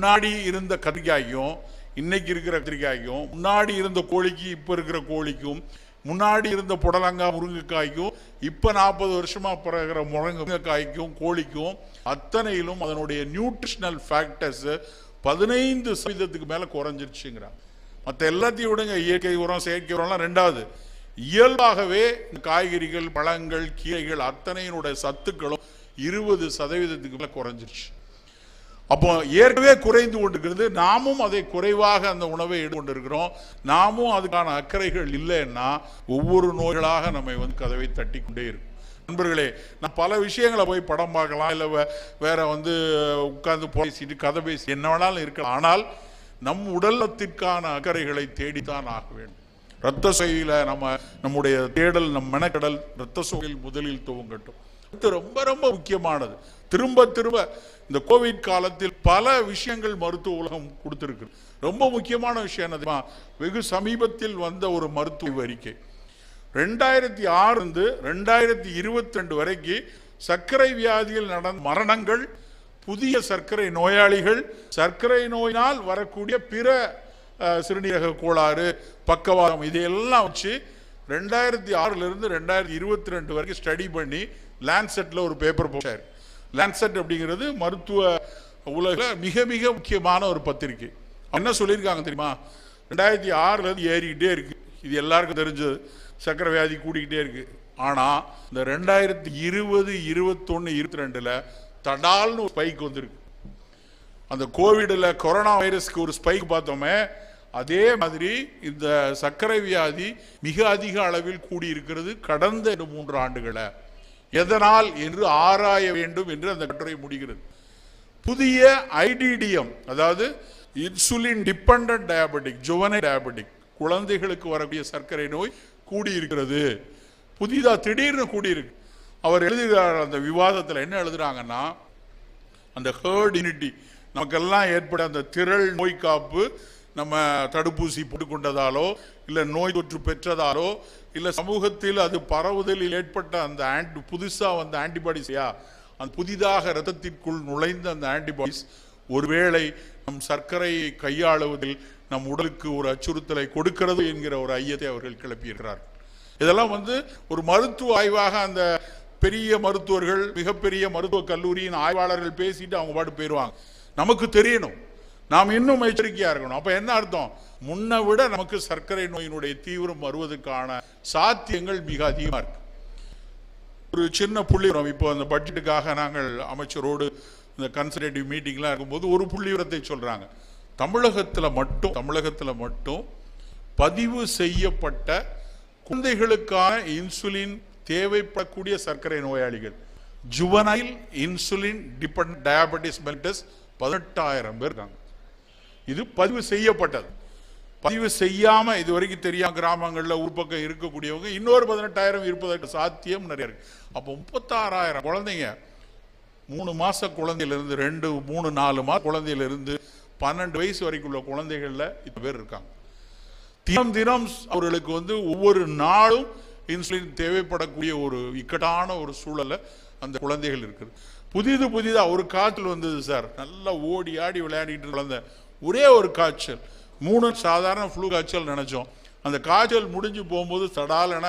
முன்னாடி இருந்த கத்திரிக்காய்க்கும் இன்னைக்கு இருக்கிற கத்திரிக்காய்க்கும் முன்னாடி இருந்த கோழிக்கு இப்போ இருக்கிற கோழிக்கும் முன்னாடி இருந்த புடலங்காய் முருங்கைக்காய்க்கும் இப்போ நாற்பது வருஷமாக பிறகுற முருங்கைக்காய்க்கும் கோழிக்கும் அத்தனையிலும் அதனுடைய நியூட்ரிஷனல் ஃபேக்டர்ஸ் பதினைந்து சதவீதத்துக்கு மேலே குறைஞ்சிருச்சுங்கிறான். மற்ற எல்லாத்தையும் விடுங்க இயற்கை உரம் செயற்கை உரம்லாம் ரெண்டாவது. இயல்பாகவே இந்த காய்கறிகள் பழங்கள் கீரைகள் அத்தனையினுடைய சத்துக்களும் இருபது சதவீதத்துக்கு மேலே குறைஞ்சிருச்சு. அப்போ ஏற்கனவே குறைந்து கொண்டிருக்கிறது. நாமும் அதை குறைவாக அந்த உணவை எடுத்துக்கொண்டிருக்கிறோம். நாமும் அதுக்கான அக்கறைகள் இல்லைன்னா ஒவ்வொரு நோய்களாக நம்மை வந்து கதவை தட்டி கொண்டே இருக்கும். நண்பர்களே நான் பல விஷயங்களை போய் படம் பார்க்கலாம் இல்லை வே- வேற வந்து உட்கார்ந்து பேசிட்டு கதை பேசி என்ன வேணாலும் இருக்கலாம். ஆனால் நம் உடலத்திற்கான அக்கறைகளை தேடித்தான் ஆக வேண்டும். ரத்த சோகையில நம்ம நம்முடைய தேடல் நம் மெனக்கடல் ரத்த சோகையில் முதலில் துவங்கட்டும். இது ரொம்ப ரொம்ப முக்கியமானது. திரும்ப திரும்ப இந்த கோவிட் காலத்தில் பல விஷயங்கள் மருத்துவ உலகம் கொடுத்துருக்கு ரொம்ப முக்கியமான விஷயம் என்ன தெரியுமா? வெகு சமீபத்தில் வந்த ஒரு மருத்துவ அறிக்கை. ரெண்டாயிரத்தி ஆறு ரெண்டாயிரத்தி இருபத்தி ரெண்டு வரைக்கும் சர்க்கரை வியாதியில் நடந்த மரணங்கள் புதிய சர்க்கரை நோயாளிகள் சர்க்கரை நோயினால் வரக்கூடிய பிற சிறுநீரக கோளாறு பக்கவாதம் இதையெல்லாம் வச்சு ரெண்டாயிரத்தி ஆறுலேருந்து ரெண்டாயிரத்தி இருபத்தி ரெண்டு வரைக்கும் ஸ்டடி பண்ணி லேண்ட்செட்டில் ஒரு பேப்பர் போட்டார். லேண்ட்செட் அப்படிங்கிறது மருத்துவ உலகில் மிக மிக முக்கியமான ஒரு பத்திரிக்கை. என்ன சொல்லியிருக்காங்க தெரியுமா? ரெண்டாயிரத்தி ஆறுலேருந்து ஏறிக்கிட்டே இருக்குது இது எல்லாருக்கும் தெரிஞ்சது. சக்கரை வியாதி கூடிக்கிட்டே இருக்குது ஆனால் இந்த ரெண்டாயிரத்தி இருபது இருபத்தொன்று இருபத்தி ரெண்டில் தடால்னு ஒரு ஸ்பைக் வந்திருக்கு. அந்த கோவிடில் கொரோனா வைரஸ்க்கு ஒரு ஸ்பைக் பார்த்தோமே அதே மாதிரி இந்த சர்க்கரை வியாதி மிக அதிக அளவில் கூடியிருக்கிறது கடந்த மூன்று ஆண்டுகளை. எதனால் என்று ஆராய வேண்டும் என்று அந்த கட்டுரை முடிகிறது. புதிய ஐடிடிஎம் அதாவது insulin dependent diabetic juvenile diabetic குழந்தைகளுக்கு வரக்கூடிய சர்க்கரை நோய் கூடியிருக்கிறது. புதிதாக திடீர்னு கூடியிருக்கு. அவர் எழுதுகிறார் அந்த விவாதத்தில் என்ன எழுதுறாங்கன்னா அந்த ஹேர்ட் இனிட்டி நமக்கெல்லாம் ஏற்பட அந்த திரள் நோய் காப்பு நம்ம தடுப்பூசி போட்டுக்கொண்டதாலோ இல்லை நோய் தொற்று பெற்றதாலோ இல்லை சமூகத்தில் அது பரவுதலில் ஏற்பட்ட அந்த ஆன்டி புதுசாக வந்த ஆன்டிபாடிஸையா அந்த புதிதாக இரத்தத்திற்குள் நுழைந்த அந்த ஆன்டிபாடிஸ் ஒருவேளை நம் சர்க்கரையை கையாளுவதில் நம் உடலுக்கு ஒரு அச்சுறுத்தலை கொடுக்கிறது என்கிற ஒரு ஐயத்தை அவர்கள் கிளப்பியிருக்கிறார் இதெல்லாம் வந்து ஒரு மருத்துவ ஆய்வாக அந்த பெரிய மருத்துவர்கள் மிகப்பெரிய மருத்துவக் கல்லூரியின் ஆய்வாளர்கள் பேசிட்டு அவங்க பாட்டு போயிடுவாங்க நமக்கு தெரியணும். நாம் இன்னும் எச்சரிக்கையா இருக்கணும். அப்ப என்ன அர்த்தம்? முன்னை விட நமக்கு சர்க்கரை நோயினுடைய தீவிரம் வருவதற்கான சாத்தியங்கள் மிக அதிகமா இருக்கு. ஒரு சின்ன புள்ளிவரம் இப்போ அந்த பட்ஜெட்டுக்காக நாங்கள் அமைச்சரோடு இந்த கன்சல்டேட்டிவ் மீட்டிங்லாம் இருக்கும்போது ஒரு புள்ளி விவரத்தை சொல்றாங்க. தமிழகத்தில் மட்டும் தமிழகத்தில் மட்டும் பதிவு செய்யப்பட்ட குழந்தைகளுக்கான இன்சுலின் தேவைப்படக்கூடிய சர்க்கரை நோயாளிகள். Juvenile insulin depend diabetes mellitus பதினெட்டாயிரம் பேர் இருக்காங்க. இது பதிவு செய்யப்பட்டது. பதிவு செய்யாம இது வரைக்கும் தெரியாம கிராமங்களில் ஊர் பக்கம் இருக்கக்கூடியவங்க இன்னொரு பதினெட்டாயிரம் இருப்பதற்கு சாத்தியம் நிறைய இருக்கு. அப்போ முப்பத்தாறாயிரம் குழந்தைங்க மூணு மாச குழந்தையிலிருந்து ரெண்டு மூணு நாலு மாச குழந்தையிலிருந்து பன்னெண்டு வயசு வரைக்கும் உள்ள குழந்தைகள்ல இத்தனை பேர் இருக்காங்க. தினம் தினம் அவர்களுக்கு வந்து ஒவ்வொரு நாளும் இன்சுலின் தேவைப்படக்கூடிய ஒரு இக்கட்டான ஒரு சூழலை அந்த குழந்தைகள் இருக்குது. புதிது புதிதாக ஒரு காய்ச்சல் வந்தது சார். நல்லா ஓடி ஆடி விளையாடிட்டு குழந்தை. ஒரே ஒரு காய்ச்சல். மூணு சாதாரண ஃப்ளூ காய்ச்சல் நினைச்சோம். அந்த காய்ச்சல் முடிஞ்சு போகும்போது சடாலன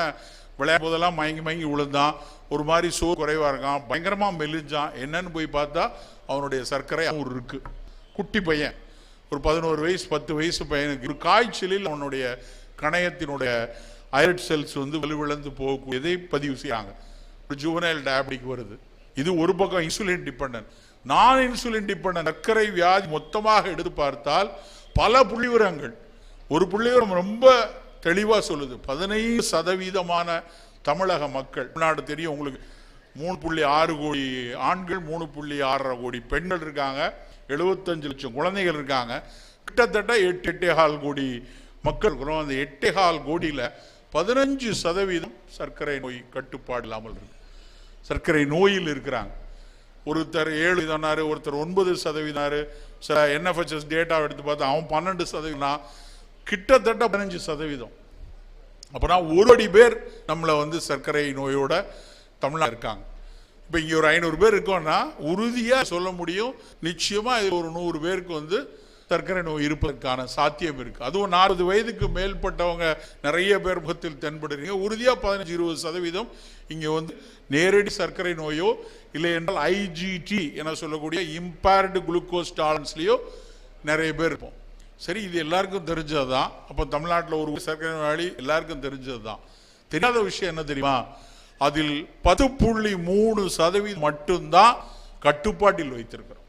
விளையாடும் போதெல்லாம் மயங்கி மயங்கி விழுந்தான். ஒரு மாதிரி சோர் குறைவாக இருக்கான். பயங்கரமாக மெலிஞ்சான். என்னன்னு போய் பார்த்தா அவனுடைய சர்க்கரை அவர் இருக்குது குட்டி பையன். ஒரு பதினோரு வயசு பத்து வயசு பையனுக்கு ஒரு காய்ச்சலில் அவனுடைய கணையத்தினுடைய ஐரட் செல்ஸ் வந்து வலுவிழந்து போகக்கூடியதை பதிவு செய்யாங்க ஒரு ஜுவனைல் டயபெட்டிக் வருது. இது ஒரு பக்கம் insulin dependent non insulin dependent சர்க்கரை வியாதி மொத்தமாக எடுத்து பார்த்தால் பல புள்ளிவிவரங்கள். ஒரு புள்ளிவிவரம் ரொம்ப தெளிவாக சொல்லுது. பதினைந்து சதவீதமான தமிழக மக்கள். தமிழ்நாடு தெரியும் உங்களுக்கு. மூணு புள்ளி ஆறு கோடி ஆண்கள் மூணு புள்ளி ஆறரை கோடி பெண்கள் இருக்காங்க. எழுபத்தஞ்சு லட்சம் குழந்தைகள் இருக்காங்க. கிட்டத்தட்ட எட்டு எட்டேகால் கோடி மக்கள் இருக்கிறோம். அந்த எட்டேகால் கோடியில் பதினஞ்சு சதவீதம் சர்க்கரை நோய் கட்டுப்பாடு இல்லாமல் இருக்கு. சர்க்கரை நோயில் இருக்கிறாங்க. ஒருத்தர் ஏழு சொன்னாரு ஒருத்தர் ஒன்பது சதவீதம் சில என்எஃப்எஸ்எஸ் டேட்டா எடுத்து பார்த்தா அவன் பன்னெண்டு சதவீதம் கிட்டத்தட்ட பதினஞ்சு சதவீதம். அப்போனா ஒரு அடி பேர் நம்மளை வந்து சர்க்கரை நோயோட தமிழ்நாடு இருக்காங்க. இப்போ இங்கே ஒரு ஐநூறு பேர் இருக்கோன்னா உறுதியாக சொல்ல முடியும். நிச்சயமாக இது ஒரு நூறு பேருக்கு வந்து சர்க்கரை நோய் இருப்பதற்கான சாத்தியம் இருக்குது அதுவும் நாற்பது வயதுக்கு மேற்பட்டவங்க நிறைய பேர் முகத்தில் தென்படுறீங்க. உறுதியாக பதினஞ்சு இருபது சதவீதம் இங்கே வந்து நேரடி சர்க்கரை நோயோ இல்லை என்றால் ஐஜிடி என சொல்லக்கூடிய இம்பேர்டு குளுக்கோஸ் டாலன்ஸ்லேயோ நிறைய பேர் இருப்போம். சரி இது எல்லாருக்கும் தெரிஞ்சது தான் அப்போ தமிழ்நாட்டில் ஒரு சர்க்கரை நோயாளி எல்லாருக்கும் தெரிஞ்சது தான் தெரியாத விஷயம் என்ன தெரியுமா? அதில் பத்து புள்ளி மூணு சதவீதம் மட்டும்தான் கட்டுப்பாட்டில் வைத்திருக்கிறோம்.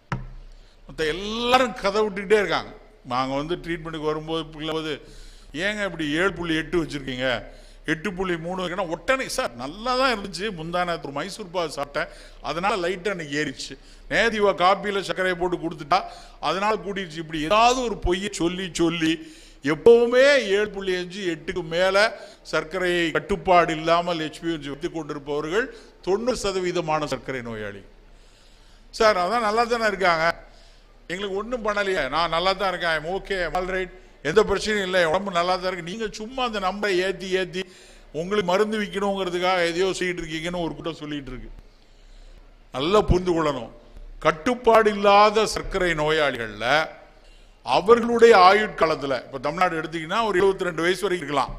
மற்ற எல்லாரும் கதை விட்டுக்கிட்டே இருக்காங்க. நாங்கள் வந்து ட்ரீட்மெண்ட்டுக்கு வரும்போது பிள்ளைம்போது ஏங்க இப்படி ஏழு புள்ளி எட்டு வச்சுருக்கீங்க? எட்டு புள்ளி மூணு வைக்கணும் உடனே சார் நல்லா தான் இருந்துச்சு. முந்தான ஒரு மைசூர் பால் சாப்பிட்டேன். அதனால் லைட்டாக எனக்கு ஏறிச்சு நேதிவா காப்பியில் சர்க்கரையை போட்டு கொடுத்துட்டா. அதனால் கூட்டிடுச்சு. இப்படி ஏதாவது ஒரு பொய்யை சொல்லி சொல்லி எப்பவுமே ஏழு புள்ளி அஞ்சு எட்டுக்கு மேலே சர்க்கரையை கட்டுப்பாடு இல்லாமல் ஹெச்பிஎன்சி வைத்து கொண்டிருப்பவர்கள் தொண்ணூறு சதவீதமான சர்க்கரை நோயாளி. சார் அதான் நல்லா தானே இருக்காங்க. எங்களுக்கு ஒன்றும் பண்ணலையே. நான் நல்லா தான் இருக்கேன் ஓகே ஆல்ரைட் எந்த பிரச்சனையும் இல்லை. உடம்பு நல்லா தான் இருக்கு. நீங்கள் சும்மா அந்த நம்பரை ஏற்றி ஏற்றி உங்களுக்கு மருந்து விற்கணுங்கிறதுக்காக எதையோ செய்யிட்டு இருக்கீங்கன்னு ஒரு கூட்டம் சொல்லிட்டு இருக்கு. நல்லா புரிந்து கொள்ளணும். கட்டுப்பாடு இல்லாத சர்க்கரை நோயாளிகளில் அவர்களுடைய ஆயுட்காலத்தில் இப்போ தமிழ்நாடு எடுத்தீங்கன்னா ஒரு 72 ரெண்டு வயசு வரைக்கும் இருக்கலாம்.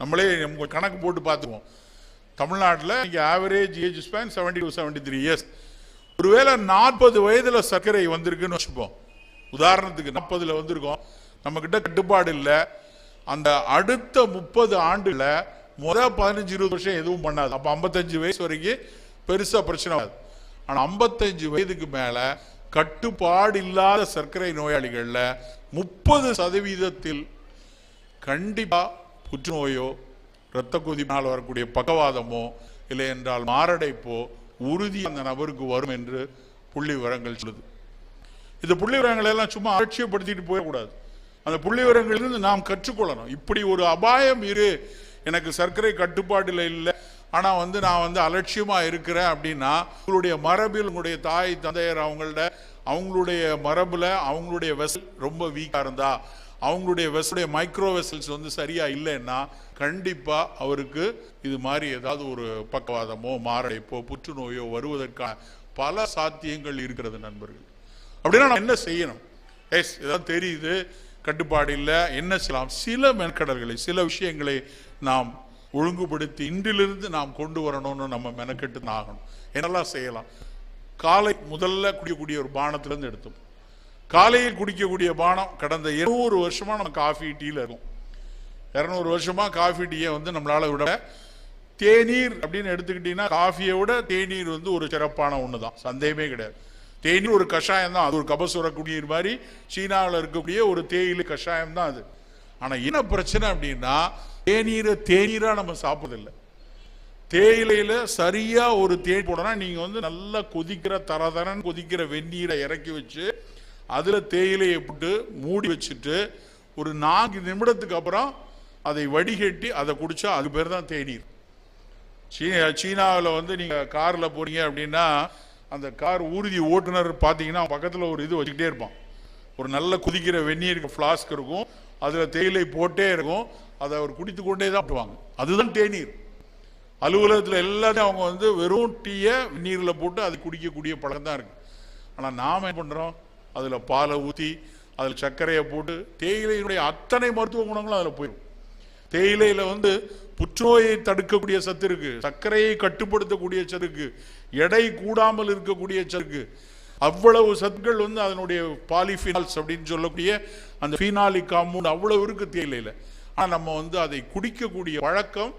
நம்மளே நம்ம கணக்கு போட்டு பார்த்துக்குவோம். தமிழ்நாட்டில் இங்கே average age span seventy two seventy three years ஒருவேளை நாற்பது வயதுல சர்க்கரை வந்திருக்குன்னு வச்சுப்போம். உதாரணத்துக்கு நாற்பதுல வந்திருக்கோம். நம்ம கிட்ட கட்டுப்பாடு இல்லை. அந்த அடுத்த முப்பது ஆண்டுல முதல் பதினஞ்சு இருபது வருஷம் எதுவும் பண்ணாது. அப்ப ஐம்பத்தஞ்சு வயசு வரைக்கும் பெருசா பிரச்சனை வராது. ஆனா ஐம்பத்தஞ்சு வயதுக்கு மேல கட்டுப்பாடு இல்லாத சர்க்கரை நோயாளிகள்ல முப்பது சதவீதத்தில் கண்டிப்பா புற்றுநோயோ இரத்த கொதிப்பினால் வரக்கூடிய பக்கவாதமோ இல்லை என்றால் மாரடைப்போ உறுதி அந்த நபருக்கு வரும் என்று புள்ளி விவரங்கள் சொல்லுது. இந்த புள்ளி விவரங்களை எல்லாம் சும்மா அலட்சியப்படுத்திட்டு போயிடக்கூடாது. அந்த புள்ளி விவரங்களிலிருந்து நாம் கற்றுக்கொள்ளணும். இப்படி ஒரு அபாயம் இரு. எனக்கு சர்க்கரை கட்டுப்பாட்டில் இல்லை. ஆனா வந்து நான் வந்து அலட்சியமா இருக்கிறேன் அப்படின்னா உங்களுடைய மரபில் உங்களுடைய தாய் தந்தையர் அவங்கள்ட்ட அவங்களுடைய மரபுல அவங்களுடைய வெசல் ரொம்ப வீக்கா இருந்தா அவங்களுடைய வெசலுடைய மைக்ரோ வெசல்ஸ் வந்து சரியாக இல்லைன்னா கண்டிப்பாக அவருக்கு இது மாதிரி ஏதாவது ஒரு பக்கவாதமோ மாரடைப்போ புற்றுநோயோ வருவதற்கான பல சாத்தியங்கள் இருக்கிறது நண்பர்கள். அப்படின்னா நம்ம என்ன செய்யணும்? எஸ் ஏதாவது தெரியுது? கட்டுப்பாடு இல்லை? என்ன செய்யலாம்? சில மெனக்கடல்களை சில விஷயங்களை நாம் ஒழுங்குபடுத்தி இன்றிலிருந்து நாம் கொண்டு வரணும்னு நம்ம மெனக்கெட்டு தான் ஆகணும். என்னெல்லாம் செய்யலாம்? காலை முதல்ல குடியக்கூடிய ஒரு பானத்திலேருந்து எடுத்தோம் காலையில் குடிக்கக்கூடிய பானம் கடந்த இருநூறு வருஷமா நம்ம காஃபி டீல இருக்கும். இரநூறு வருஷமா காஃபி டீயை வந்து நம்மளால விட தேநீர் அப்படின்னு எடுத்துக்கிட்டீங்கன்னா காஃபியை விட தேநீர் வந்து ஒரு சிறப்பான ஒன்று தான் சந்தேகமே கிடையாது. தேநீர் ஒரு கஷாயம் தான். அது ஒரு கபசுர குடிநீர் மாதிரி சீனாவில் இருக்கக்கூடிய ஒரு தேயிலை கஷாயம் தான் அது. ஆனால் என்ன பிரச்சனை அப்படின்னா தேநீரை தேநீராக நம்ம சாப்பிட்றதில்லை. தேயிலையில் சரியாக ஒரு தேன் போடனா நீங்கள் வந்து நல்லா கொதிக்கிற தரதரன்னு கொதிக்கிற வெந்நீரை இறக்கி வச்சு அதில் தேயிலையை போட்டு மூடி வச்சுட்டு ஒரு நான்கு நிமிடத்துக்கு அப்புறம் அதை வடிகட்டி அதை குடித்தா அது பேர் தான் தேநீர். சீனா சீனாவில் வந்து நீங்கள் காரில் போகிறீங்க அப்படின்னா அந்த கார் ஊர்தி ஓட்டுநர் பார்த்தீங்கன்னா பக்கத்தில் ஒரு இது வச்சுக்கிட்டே இருப்பான். ஒரு நல்ல குதிக்கிற வெந்நீருக்கு ஃப்ளாஸ்க் இருக்கும். அதில் தேயிலை போட்டே இருக்கும். அதை அவர் குடித்து கொண்டே தான் போட்டுவாங்க. அதுதான் தேநீர். அலுவலகத்தில் எல்லாத்தையும் அவங்க வந்து வெறும் டீயை நீரில் போட்டு அது குடிக்கக்கூடிய பழக்கம் தான் இருக்குது ஆனால் நாம் என்ன பண்ணுறோம் அதில் பாலை ஊற்றி அதில் சர்க்கரையை போட்டு தேயிலையினுடைய அத்தனை மருத்துவ குணங்களும் அதில் போயிடும். தேயிலையில் வந்து புற்றுநோயை தடுக்கக்கூடிய சத்து இருக்கு சர்க்கரையை கட்டுப்படுத்தக்கூடிய சருக்கு எடை கூடாமல் இருக்கக்கூடிய சருக்கு அவ்வளவு சத்துக்கள் வந்து அதனுடைய பாலிஃபினால்ஸ் அப்படின்னு சொல்லக்கூடிய அந்த ஃபீனாலிக் காம்பவுண்ட் அவ்வளவு இருக்கு தேயிலையில். ஆனால் நம்ம வந்து அதை குடிக்கக்கூடிய வழக்கம்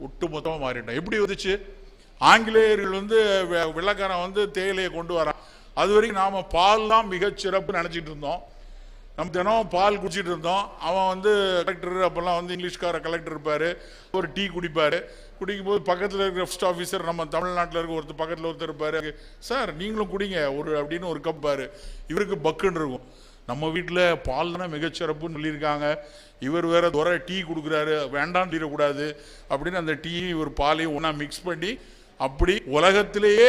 ஒட்டுமொத்தமாக மாறிட்டோம். எப்படி வந்துச்சு? ஆங்கிலேயர்கள் வந்து வெ- வந்து தேயிலையை கொண்டு வரான் அது வரைக்கும் நாம் பால் தான் மிகச்சிறப்பு நினச்சிட்டு இருந்தோம். நம்ம தினம் பால் குடிச்சிட்டு இருந்தோம். அவன் வந்து கலெக்டர் அப்போல்லாம் வந்து இங்கிலீஷ்கார கலெக்டர் இருப்பார். ஒரு டீ குடிப்பார். குடிக்கும் போது பக்கத்தில் இருக்கிற ஃபஸ்ட் ஆஃபீஸர் நம்ம தமிழ்நாட்டில் இருக்க ஒருத்தர் பக்கத்தில் ஒருத்தர் இருப்பார். சார் நீங்களும் குடிங்க. ஒரு அப்படின்னு ஒரு கப் பாரு. இவருக்கு பக்குன்னு இருக்கும். நம்ம வீட்டில் பால் தானே மிகச்சிறப்புன்னு சொல்லியிருக்காங்க. இவர் வேற துறை டீ கொடுக்குறாரு. வேண்டாம் தீரக்கூடாது அப்படின்னு அந்த டீயும் இவர் பாலையும் ஒன்றா மிக்ஸ் பண்ணி அப்படி உலகத்திலேயே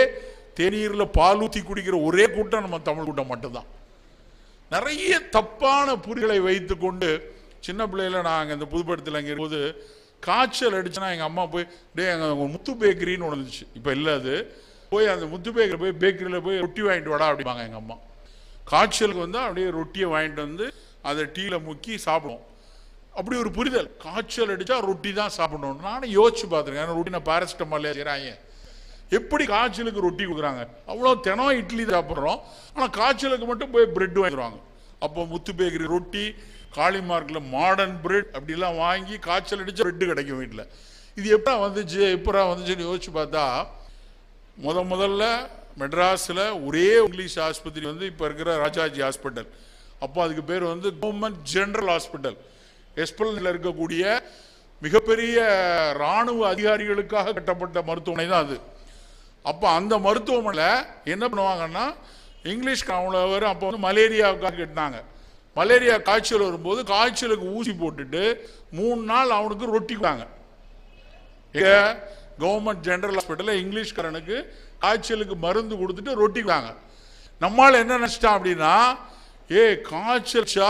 தேநீரில் பால் ஊற்றி குடிக்கிற ஒரே கூட்டம் நம்ம தமிழ் கூட்டம் மட்டும்தான். நிறைய தப்பான புரிகளை வைத்துக்கொண்டு சின்ன பிள்ளையில நாங்கள் இந்த புதுப்படத்தில் அங்கே இருக்கும்போது காய்ச்சல் அடிச்சுன்னா எங்கள் அம்மா போய் டே அங்கே முத்து பேக்கரின்னு ஒன்று இருந்துச்சு. இப்போ இல்லை அது. போய் அந்த முத்து பேக்கரி போய் பேக்கரியில் போய் ரொட்டி வாங்கிட்டு வாடா அப்படிம்பாங்க எங்கள் அம்மா. காய்ச்சலுக்கு வந்து அப்படியே ரொட்டியை வாங்கிட்டு வந்து அதை டீயில் முக்கி சாப்பிடுவோம். அப்படி ஒரு புரிதல். காய்ச்சல் அடித்தா ரொட்டி தான் சாப்பிடணும். நானும் யோசிச்சு பார்த்துருக்கேன். ஏன்னா ரொட்டி நான் பேரஸ்டமாலே செய்கிறாங்க எப்படி காய்ச்சலுக்கு ரொட்டி கொடுக்குறாங்க? அவ்வளோ தினம் இட்லி சாப்பிட்றோம். ஆனால் காய்ச்சலுக்கு மட்டும் போய் பிரெட் வாங்கிடுவாங்க அப்போ முத்து பேக்கரி ரொட்டி காளிமார்க்கில் மாடர்ன் பிரெட் அப்படிலாம் வாங்கி காய்ச்சல் அடித்து பிரெட்டு கிடைக்கும் வீட்டில் இது எப்படா வந்துச்சு எப்படா வந்துச்சுன்னு யோசிச்சு பார்த்தா முத முதல்ல மெட்ராஸில் ஒரே இங்கிலீஷ் ஆஸ்பத்திரி வந்து இப்போ இருக்கிற ராஜாஜி ஹாஸ்பிட்டல் அப்போ அதுக்கு பேர் வந்து கவர்மெண்ட் ஜென்ரல் ஹாஸ்பிட்டல் எஸ்பல்ல இருக்கக்கூடிய மிகப்பெரிய இராணுவ அதிகாரிகளுக்காக கட்டப்பட்ட மருத்துவமனை தான் அது. அப்போ அந்த மருத்துவமனையில் என்ன பண்ணுவாங்கன்னா இங்கிலீஷ் அவ்வளோ அப்போ வந்து மலேரியாவுக்காக கட்டினாங்க மலேரியா காய்ச்சல் வரும்போது காய்ச்சலுக்கு ஊசி போட்டுட்டு மூணு நாள் அவனுக்கு ரொட்டி கொடுத்தாங்க. கவர்மெண்ட் ஜென்ரல் ஹாஸ்பிட்டலில் இங்கிலீஷ்காரனுக்கு காய்ச்சலுக்கு மருந்து கொடுத்துட்டு ரொட்டி கொடுத்தாங்க. நம்மால் என்ன நினச்சிட்டான் அப்படின்னா ஏ காய்ச்சல்ச்சா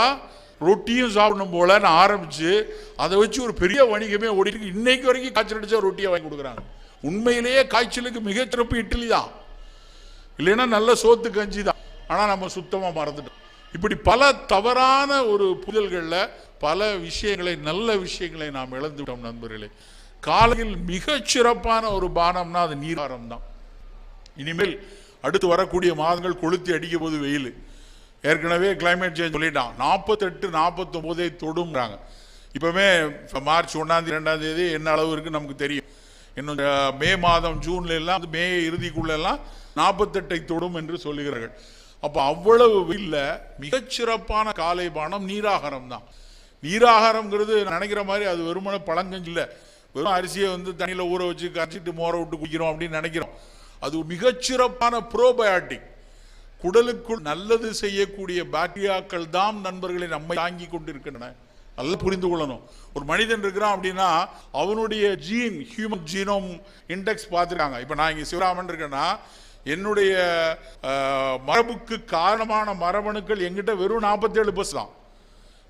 ரொட்டியும் சாப்பிடணும் போலன்னு ஆரம்பித்து அதை வச்சு ஒரு பெரிய வணிகமே ஓடிட்டு இன்னைக்கு வரைக்கும் காய்ச்சல் அடித்தா ரொட்டியை வாங்கி கொடுக்குறாங்க. உண்மையிலேயே காய்ச்சலுக்கு மிகச்சிறப்பு இட்லி தான். இல்லைன்னா நல்ல சோத்து கஞ்சி தான். ஆனால் நம்ம சுத்தமாக மறந்துட்டோம். இப்படி பல தவறான ஒரு புதல்களில் பல விஷயங்களை நல்ல விஷயங்களை நாம் இழந்துவிட்டோம் நண்பர்களே. காலையில் மிகச்சிறப்பான ஒரு பானம்னா அது நீராரம் தான். இனிமேல் அடுத்து வரக்கூடிய மாதங்கள் கொளுத்தி அடிக்க போது வெயில். ஏற்கனவே கிளைமேட் சேஞ்ச் சொல்லிட்டான். நாற்பத்தெட்டு நாற்பத்தொம்போதே தொடும்றாங்க இப்போவே மார்ச் ஒன்றாந்தேதி ரெண்டாம் தேதி என்ன அளவு இருக்குன்னு நமக்கு தெரியும். இன்னும் மே மாதம் ஜூன்ல எல்லாம் மே இறுதிக்குள்ளெல்லாம் நாற்பத்தெட்டை தொடும் என்று சொல்லுகிறார்கள். அப்போ அவ்வளவு இல்லை மிகச்சிறப்பான காலை பானம் நீராகாரம் தான். நீராகாரம்ங்கிறது நினைக்கிற மாதிரி அது வெறுமனே பழங்கஞ்சு இல்லை. வெறும் அரிசியை வந்து தண்ணியில் ஊற வச்சு கரைச்சிட்டு மோர விட்டு குடிக்கிறோம் அப்படின்னு நினைக்கிறோம். அது மிகச்சிறப்பான ப்ரோபயாட்டிக் குடலுக்குள் நல்லது செய்யக்கூடிய பாக்டீரியாக்கள் தான் நண்பர்களை நம்மை தாங்கி கொண்டிருக்கின்றன. நல்லா புரிந்து கொள்ளணும். ஒரு மனிதன் இருக்கிறான் அப்படின்னா அவனுடைய ஜீன் ஹியூமன் ஜீனோம் இண்டெக்ஸ் பார்த்துருக்காங்க. இப்போ நான் இங்கே சிவராமன் இருக்கேன்னா என்னுடைய மரபுக்கு காரணமான மரபணுக்கள் எங்கிட்ட வெறும் நாற்பத்தேழு பஸ் தான்.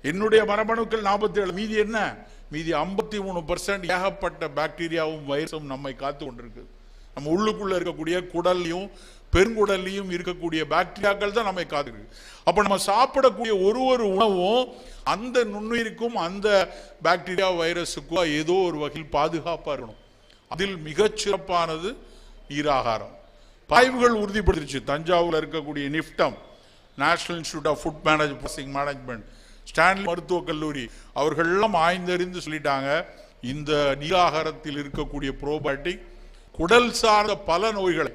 என்னுடைய மரபணுக்கள் நாற்பத்தேழு மீதி என்ன? மீதி ஐம்பத்தி மூணு பர்சன்ட் ஏகப்பட்ட பாக்டீரியாவும் வைரஸும் நம்மை காத்து கொண்டிருக்கு. நம்ம உள்ளுக்குள்ளே இருக்கக்கூடிய குடல்லையும் பெருங்குடல்லையும் இருக்கக்கூடிய பாக்டீரியாக்கள் தான் நம்மை காத்துருக்கு அப்போ நம்ம சாப்பிடக்கூடிய ஒரு ஒரு உணவும் அந்த நுண்ணுயிருக்கும் அந்த பாக்டீரியா வைரஸுக்கோ ஏதோ ஒரு வகையில் பாதுகாப்பாக இருக்கணும். அதில் மிகச்சிறப்பானது சிறப்பானது பாய்வுகள் ஆய்வுகள் உறுதிப்படுத்திருச்சு. தஞ்சாவூர்ல இருக்கக்கூடிய NIFTEM national institute of food manage management Stanley மருத்துவக் கல்லூரி அவர்கள் எல்லாம் ஆய்ந்தறிந்து சொல்லிட்டாங்க இந்த நீராகாரத்தில் இருக்கக்கூடிய ப்ரோபயோட்டிக் குடல் சார்ந்த பல நோய்களை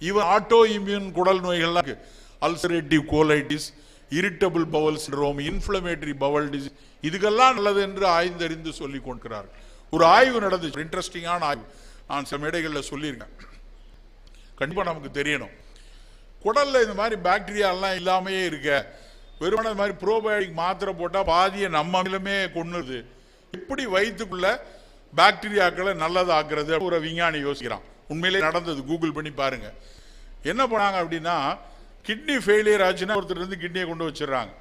ஈவன் ஆட்டோ இம்யூன் குடல் நோய்கள்லாம் ulcerative colitis irritable bowel syndrome inflammatory bowel disease இதுக்கெல்லாம் நல்லது என்று ஆய்ந்தறிந்து சொல்லி கொண்டிருக்கிறார். ஒரு ஆய்வு நடந்துச்சு. இன்ட்ரெஸ்டிங்கான ஆய்வு. நான் சில மேடைகளில் சொல்லியிருக்கேன். கண்டிப்பாக நமக்கு தெரியணும். குடலில் இந்த மாதிரி பாக்டீரியாலாம் இல்லாமையே இருக்க. வெறுமன இந்த மாதிரி ப்ரோபயோட்டிக் மாத்திரை போட்டால் பாதியை நம்ம அமிலமே கொண்டுது எப்படி வயிற்றுக்குள்ள பாக்டீரியாக்களை நல்லதாக்குறது ஒரு விஞ்ஞானி யோசிக்கிறான். உண்மையிலே நடந்தது. கூகுள் பண்ணி பாருங்க. என்ன பண்ணாங்க அப்படின்னா கிட்னி ஃபெயிலியர் ஆச்சுன்னா ஒருத்தர் இருந்து கிட்னியை கொண்டு வச்சிடுறாங்க.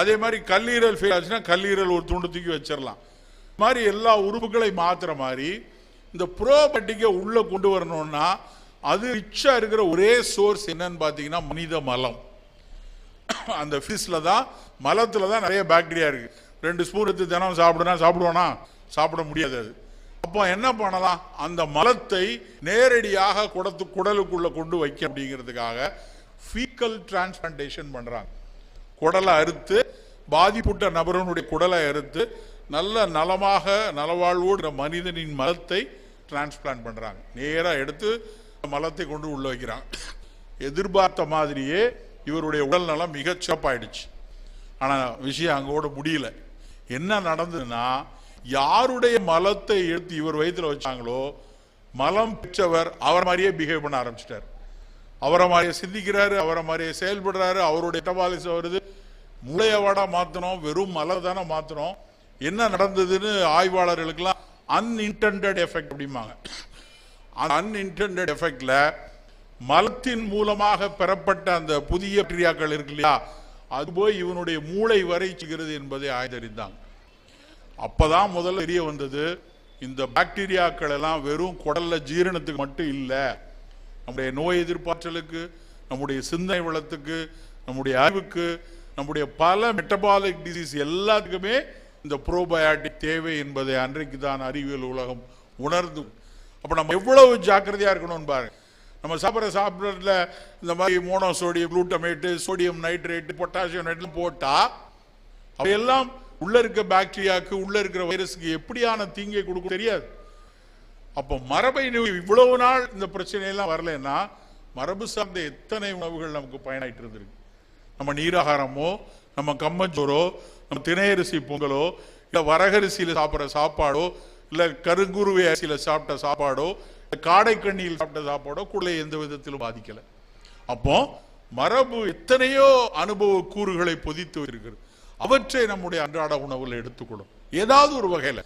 அதே மாதிரி கல்லீரல் ஃபெயில் ஆச்சுன்னா கல்லீரல் ஒரு துண்டு தூக்கி வச்சிடலாம். இது மாதிரி எல்லா உறுப்புகளை மாத்துற மாதிரி இந்த ப்ரோபட்டிக்கை உள்ளே கொண்டு வரணும்னா அது ரிச்சாக இருக்கிற ஒரே சோர்ஸ் என்னன்னு பார்த்தீங்கன்னா மனித மலம். அந்த ஃபிஷில் தான் மலத்தில் தான் நிறைய பாக்டீரியா இருக்குது ரெண்டு ஸ்பூன் எடுத்து தினம் சாப்பிடுனா சாப்பிடுவானா? சாப்பிட முடியாது அது. அப்போ என்ன பண்ணலாம்? அந்த மலத்தை நேரடியாக குடத்து குடலுக்குள்ளே கொண்டு வைக்க அப்படிங்கிறதுக்காக ஃபீக்கல் டிரான்ஸ்பிளான்டேஷன் பண்ணுறாங்க குடலை அறுத்து பாதிப்புட்ட நபரனுடைய குடலை அறுத்து நல்ல நலமாக நலவாழ்வோடு மனிதனின் மலத்தை டிரான்ஸ்பிளான்ட் பண்ணுறாங்க நேராக எடுத்து மலத்தை கொண்டு உள்ள வைக்கிறாங்க. எதிர்பார்த்த மாதிரியே இவருடைய உடல் நலம் மிகச் சிறப்பாயிடுச்சு. ஆனால் விஷயம் அங்கோட முடியல. என்ன நடந்ததுன்னா யாருடைய மலத்தை எடுத்து இவர் வயிற்றுல வச்சாங்களோ மலம் பெற்றவர் அவர் மாதிரியே பிஹேவ் பண்ண ஆரம்பிச்சிட்டார். அவரை மாதிரியே சிந்திக்கிறாரு அவரை மாதிரியே செயல்படுறாரு அவருடைய மெட்டபாலிசம் வருது. மூளையவாடா மாத்தணும் வெறும் மலை தானே மாத்தணும் என்ன நடந்ததுன்னு ஆய்வாளர்களுக்கெல்லாம் அன்இன்டென்டட் எஃபெக்ட் அப்படிம்பாங்க. அந்த அன்இன்டென்டட் எஃபெக்ட்ல மலத்தின் மூலமாக பெறப்பட்ட அந்த புதிய பிரியாக்கள் இருக்கு இல்லையா? அது போய் இவனுடைய மூளை வரை என்பதை ஆய்ந்தறிந்தாங்க அப்போதான் முதல்ல தெரிய வந்தது இந்த பாக்டீரியாக்கள் எல்லாம் வெறும் குடல்ல ஜீரணத்துக்கு மட்டும் இல்லை. நம்முடைய நோய் எதிர்ப்பாற்றலுக்கு நம்முடைய சிந்தனை வளத்துக்கு நம்முடைய அறிவுக்கு நம்முடைய பல மெட்டபாலிக் டிசீஸ் எல்லாத்துக்குமே இந்த ப்ரோபயாட்டிக் தேவை என்பதை அன்றைக்கு தான் அறிவியல் உலகம் உணர்ந்து அப்போ நம்ம எவ்வளவு ஜாக்கிரதையாக இருக்கணும்னு பாருங்க. நம்ம சாப்பிட்ற சாப்பிட்றதுல இந்த மாதிரி mono sodium glutamate sodium nitrate potassium nitrate போட்டால் அவையெல்லாம் உள்ள இருக்க பாக்டீரியாவுக்கு உள்ள இருக்கிற வைரஸுக்கு எப்படியான தீங்கை கொடுக்க தெரியாது. அப்போ மரபை இவ்வளவு நாள் இந்த பிரச்சனையெல்லாம் வரலன்னா மரபு சார்ந்த எத்தனை உணவுகள் நமக்கு பயனாயிட்டு இருந்திருக்கு? நம்ம நீராகாரமோ நம்ம கம்மஞ்சோறோ நம்ம திணையரிசி பொங்கலோ இல்லை வரகரிசியில் சாப்பிட்ற சாப்பாடோ இல்லை கருங்குருவை அரிசியில் சாப்பிட்ட சாப்பாடோ இல்லை காடைக்கண்ணியில் சாப்பிட்ட சாப்பாடோ கூட எந்த விதத்திலும் பாதிக்கலை. அப்போ மரபு எத்தனையோ அனுபவ கூறுகளை பொதித்து இருக்கிறது அவற்றை நம்முடைய அன்றாட உணவில் எடுத்துக்கொள்ளும் ஏதாவது ஒரு வகையில்.